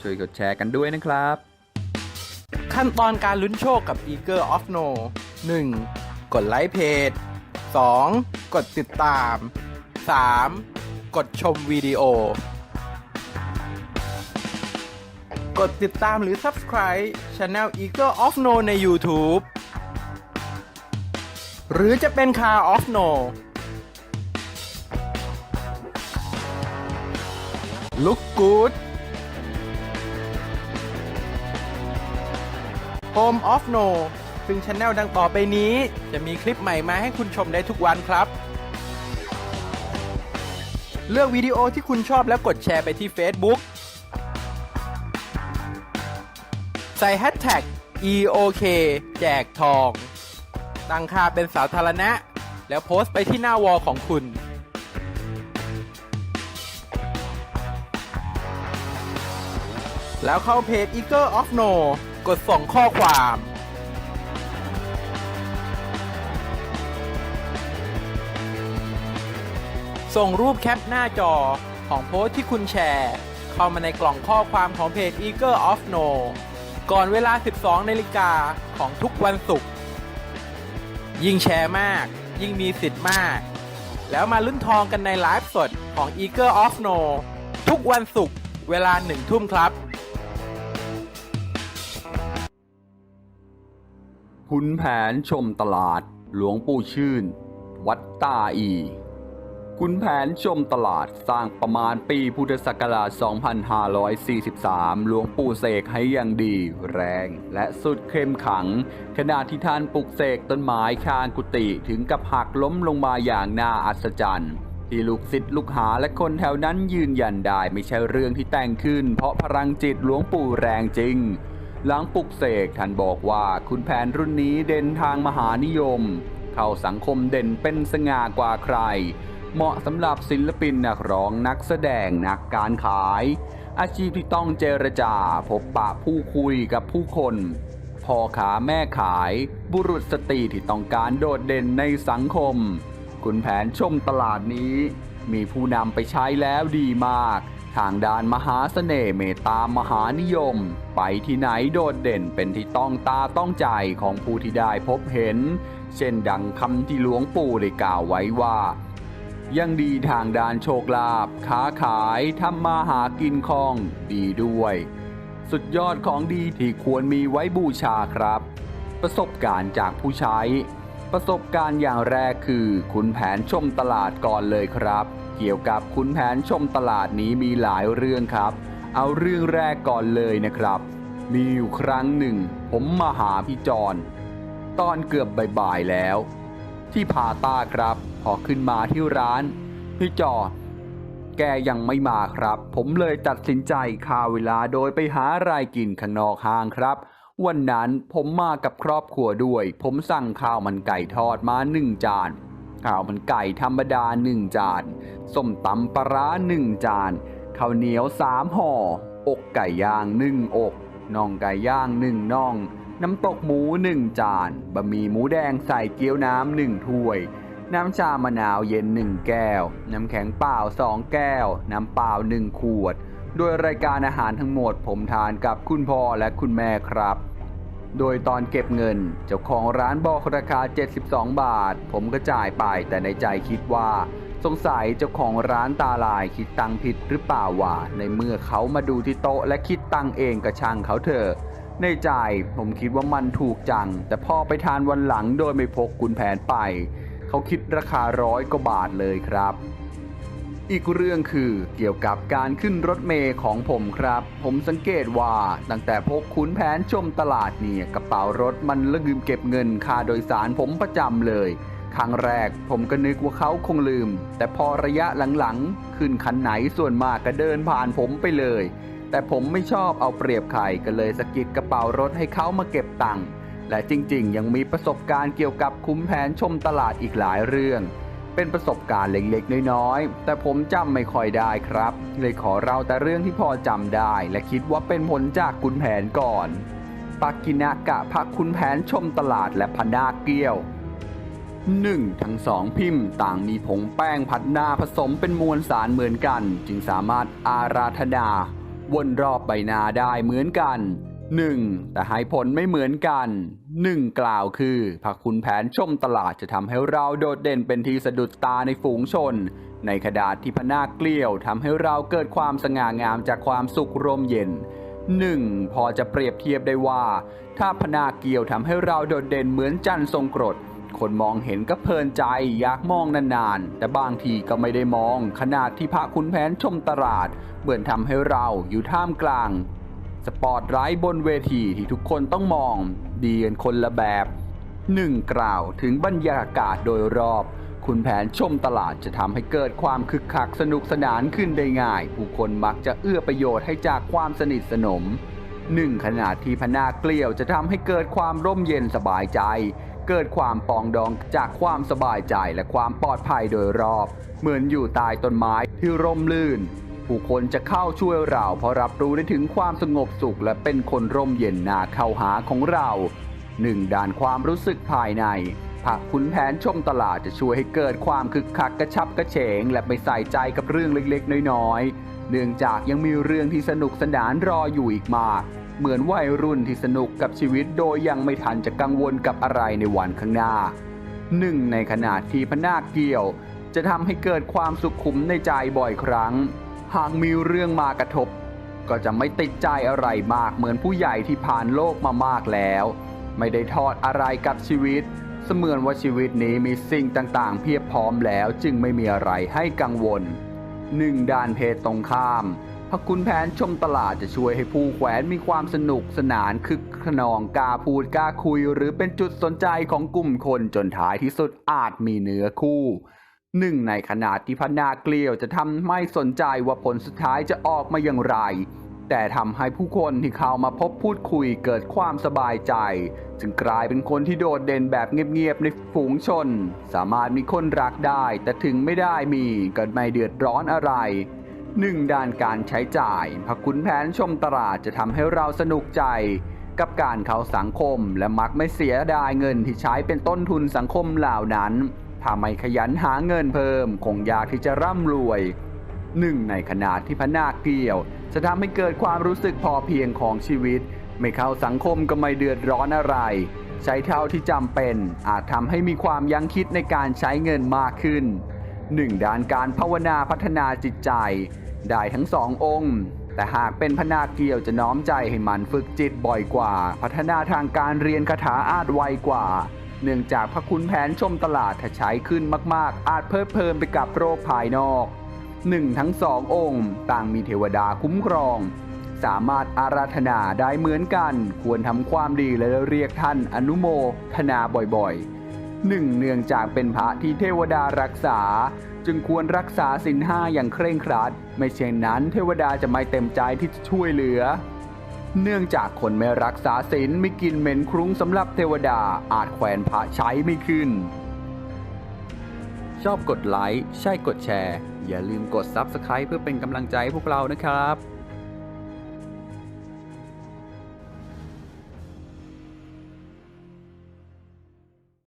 ช่วยกดแชร์กันด้วยนะครับ ขั้นตอนการลุ้นโชคกับ Eager of No 1. กดไลค์เพจ 2. กดติดตาม 3. กดชมวิดีโอ กดติดตามหรือ Subscribe Channel Eager of No ใน YouTube หรือจะเป็น Car of No Look good Home of No ซึ่งช anel ดังต่อไปนี้ จะมีคลิปใหม่มาให้คุณชมได้ทุกวันครับ เลือกวิดีโอที่คุณชอบแล้วกดแชร์ไปที่ Facebook ใส่ Hashtag EOK แจกทอง ตั้งค่าเป็นสาธารณะ แล้วโพสต์ไปที่หน้าวอลของคุณ แล้วเข้าเพจ Eagle of No กดส่งข้อความ ส่งรูปแคปหน้าจอของโพสต์ที่คุณแชร์ เข้ามาในกล่องข้อความของเพจ Eagle of No ก่อนเวลา 12นาฬิกาของทุกวันศุกร์ยิ่งแชร์มาก ยิ่งมีสิทธิ์มาก แล้วมาลุ้นทองกันในไลฟ์สดของ Eagle of No ทุกวันศุกร์เวลาหนึ่งทุ่มครับ ขุนแผนชมตลาด หลวงปู่ชื่น วัดตาอีขุนแผนชมตลาดสร้างประมาณปีพุทธศักราช 2543 หลวงปู่เสกให้อย่างดี แรง และสุดเข้มขัง ขณะที่ท่านปลุกเสกต้นไม้ข้างกุฏิถึงกับหักล้มลงมาอย่างน่าอัศจรรย์ที่ลูกศิษย์ลูกหาและคนแถวนั้นยืนยันได้ไม่ใช่เรื่องที่แต่งขึ้น เพราะพลังจิตหลวงปู่แรงจริง หลังปลุกเสกท่านบอกว่าคุณแผนรุ่นนี้เด่นทางมหานิยม เข้าสังคมเด่นเป็นสง่ากว่าใคร เหมาะสำหรับศิลปินนักร้องนักแสดงนักการขาย อาชีพที่ต้องเจรจาพบปะผู้คุยกับผู้คนพ่อขาแม่ขาย บุรุษสตรีที่ต้องการโดดเด่นในสังคม คุณแผนชมตลาดนี้ มีผู้นำไปใช้แล้วดีมาก ทางด้านมหาเสน่ห์เมตตามหานิยม ไปที่ไหนโดดเด่นเป็นที่ต้องตาต้องใจของผู้ที่ได้พบเห็น เช่นดังคำที่หลวงปู่ได้กล่าวไว้ว่า ยังดีทางด้านโชคลาภค้าขายทำมาหากินคล่องดีด้วย สุดยอดของดีที่ควรมีไว้บูชาครับ ประสบการณ์จากผู้ใช้ ประสบการณ์อย่างแรกคือขุนแผนชมตลาดก่อนเลยครับ เกี่ยวกับขุนแผนชมตลาดนี้มีหลายเรื่องครับ เอาเรื่องแรกก่อนเลยนะครับ มีอยู่ครั้งหนึ่ง ผมมาหาพี่จอนตอนเกือบบ่ายๆแล้ว ที่พาต้าครับ พอขึ้นมาที่ร้าน พี่จอแกยังไม่มาครับ ผมเลยตัดสินใจคาเวลาโดยไปหาอะไรกินข้างนอกห้างครับ วันนั้นผมมากับครอบครัวด้วย ผมสั่งข้าวมันไก่ทอดมาหนึ่งจาน ข้าวมันไก่ธรรมดาหนึ่งจานส้มตำปลาร้าหนึ่งจานข้าวเหนียวสามห่อ อกไก่ย่างหนึ่งอกน่องไก่ย่างหนึ่งน่อง น้ำตกหมูหนึ่งจานบะหมี่หมูแดงใส่เกี๊ยวน้ำหนึ่งถ้วย น้ำชามะนาวเย็นหนึ่งแก้ว น้ำแข็งเปล่าสองแก้ว น้ำเปล่าหนึ่งขวด โดยรายการอาหารทั้งหมดผมทานกับคุณพ่อและคุณแม่ครับ โดยตอนเก็บเงิน เจ้าของร้านบอกราคา 72 บาท ผมก็จ่ายไปแต่ในใจคิดว่า สงสัยเจ้าของร้านตาลายคิดตังค์ผิดหรือเปล่าวะในเมื่อเขามาดูที่โต๊ะและคิดตังค์เองก็ช่างเขาเถอะในใจผมคิดว่ามันถูกจัง แต่พอไปทานวันหลังโดยไม่พกกุนแผนไป เขาคิดราคาร้อยกว่าบาทเลยครับ อีกเรื่องคือเกี่ยวกับการขึ้นรถเมย์ของผมครับ ผมสังเกตว่าตั้งแต่พกขุนแผนชมตลาดเนี่ยกระเป๋ารถมันลืมเก็บเงินค่าโดยสารผมประจำเลย ครั้งแรกผมก็นึกว่าเขาคงลืม แต่พอระยะหลังๆ ขึ้นคันไหนส่วนมากก็เดินผ่านผมไปเลย แต่ผมไม่ชอบเอาเปรียบใครก็เลยสกิดกระเป๋ารถให้เขามาเก็บตังค์และจริงๆ ยังมีประสบการณ์เกี่ยวกับคุ้มแผนชมตลาดอีกหลายเรื่อง เป็นประสบการณ์เล็กๆ น้อยๆ แต่ผมจำไม่ค่อยได้ครับ เลยขอเราแต่เรื่องที่พอจำได้ และคิดว่าเป็นผลจากคุณแผนก่อนปักกินากะพักคุณแผนชมตลาดและพนาเกี้ยว 1. ทั้งสองพิมพ์ต่างมีผงแป้งผัดหน้าผสมเป็นมวลสารเหมือนกัน จึงสามารถอาราธนา วนรอบใบหน้าได้เหมือนกัน 1. แต่ให้ผลไม่เหมือนกัน 1. กล่าวคือพระคุณแผนชมตลาดจะทำให้เราโดดเด่นเป็นที่สะดุดตาในฝูงชน ในขดาษที่พนาเกลี้ยวทำให้เราเกิดความสง่างามจากความสุขร่มเย็น 1. พอจะเปรียบเทียบได้ว่า ถ้าพนาเกลียวทำให้เราโดดเด่นเหมือนจันทร์ทรงกรดคนมองเห็นก็เพลินใจอยากมองนานๆ แต่บางทีก็ไม่ได้มอง ขนาดที่พระคุณแผนชมตลาดเหมือนทำให้เราอยู่ท่ามกลาง สปอตไลท์บนเวทีที่ทุกคนต้องมอง ดีกันคนละแบบ 1. กล่าวถึงบรรยากาศโดยรอบ คุณแผนชมตลาดจะทำให้เกิดความคึกคักสนุกสนานขึ้นได้ง่าย ผู้คนมักจะเอื้อประโยชน์ให้จากความสนิทสนม 1. ขนาดที่พนาเกลียวจะทำให้เกิดความร่มเย็นสบายใจ เกิดความปองดองจากความสบายใจและความปลอดภัยโดยรอบ เหมือนอยู่ใต้ต้นไม้ที่ร่มรื่น ผู้คนจะเข้าช่วยเรา เพราะรับรู้ได้ถึงความสงบสุขและเป็นคนร่มเย็นนาเข้าหาของเราหนึ่งด้านความรู้สึกภายในผักขุนแผนชมตลาดจะช่วยให้เกิดความคึกคักกระชับกระเฉง และไม่ใส่ใจกับเรื่องเล็กๆ น้อยๆ เนื่องจากยังมีเรื่องที่สนุกสนานรออยู่อีกมาก เหมือนวัยรุ่นที่สนุกกับชีวิตโดยยังไม่ทันจะกังวลกับอะไรในวันข้างหน้าหนึ่งในขนาดที่พนาคเกี่ยว จะทำให้เกิดความสุขขุมในใจบ่อยครั้ง หากมีเรื่องมากระทบ ก็จะไม่ติดใจอะไรมากเหมือนผู้ใหญ่ที่ผ่านโลกมามากแล้ว ไม่ได้ทอดอะไรกับชีวิต เสมือนว่าชีวิตนี้มีสิ่งต่างๆ เพียบพร้อมแล้วจึงไม่มีอะไรให้กังวลหนึ่งด้านเพศตรงข้ามพระคุณแผนชมตลาดจะช่วยให้ผู้แขวนมีความสนุกสนานคึกขนองกล้าพูดกล้าคุย หรือเป็นจุดสนใจของกลุ่มคนจนท้ายที่สุดอาจมีเนื้อคู่ หนึ่งในขนาดที่พนาเกลียวจะทำไม่สนใจว่าผลสุดท้ายจะออกมาอย่างไร แต่ทำให้ผู้คนที่เข้ามาพบพูดคุยเกิดความสบายใจ จึงกลายเป็นคนที่โดดเด่นแบบเงียบๆในฝูงชน สามารถมีคนรักได้ แต่ถึงไม่ได้มีก็ไม่เดือดร้อนอะไรหนึ่งด้านการใช้จ่ายพระคุณแผนชมตลาดจะทำให้เราสนุกใจ กับการเข้าสังคมและมักไม่เสียดายเงินที่ใช้เป็นต้นทุนสังคมเหล่านั้น ถ้าไม่ขยันหาเงินเพิ่ม คงยากที่จะร่ำรวย หนึ่งในขนาดที่พนาคเกี่ยว จะทำให้เกิดความรู้สึกพอเพียงของชีวิต ไม่เข้าสังคมก็ไม่เดือดร้อนอะไร ใช้เท่าที่จำเป็น อาจทำให้มีความยั้งคิดในการใช้เงินมากขึ้นหนึ่งด้านการภาวนาพัฒนาจิตใจ ได้ทั้งสององค์ แต่หากเป็นพนาคเกี่ยวจะน้อมใจให้มันฝึกจิตบ่อยกว่า พัฒนาทางการเรียนคาถาอาจไวกว่า เนื่องจากพระคุณแผนชมตลาดถ้าใช้ขึ้นมาก ๆ อาจเพิ่มเพลินไปกับโรคภายนอกหนึ่งทั้งสององค์ ต่างมีเทวดาคุ้มครอง สามารถอาราธนาได้เหมือนกัน ควรทำความดีและเรียกท่านอนุโมทนาบ่อยๆหนึ่งเนื่องจากเป็นพระที่เทวดารักษา จึงควรรักษาสินห้าอย่างเคร่งครัด ไม่เช่นนั้นเทวดาจะไม่เต็มใจที่จะช่วยเหลือ เนื่องจากคนไม่รักษาศีลไม่กินเหม็นครุ้งสำหรับเทวดาอาจแขวนพระใช้ไม่ขึ้น ชอบกดไลค์ ใช่กดแชร์ อย่าลืมกด Subscribe เพื่อเป็นกำลังใจให้พวกเรานะครับ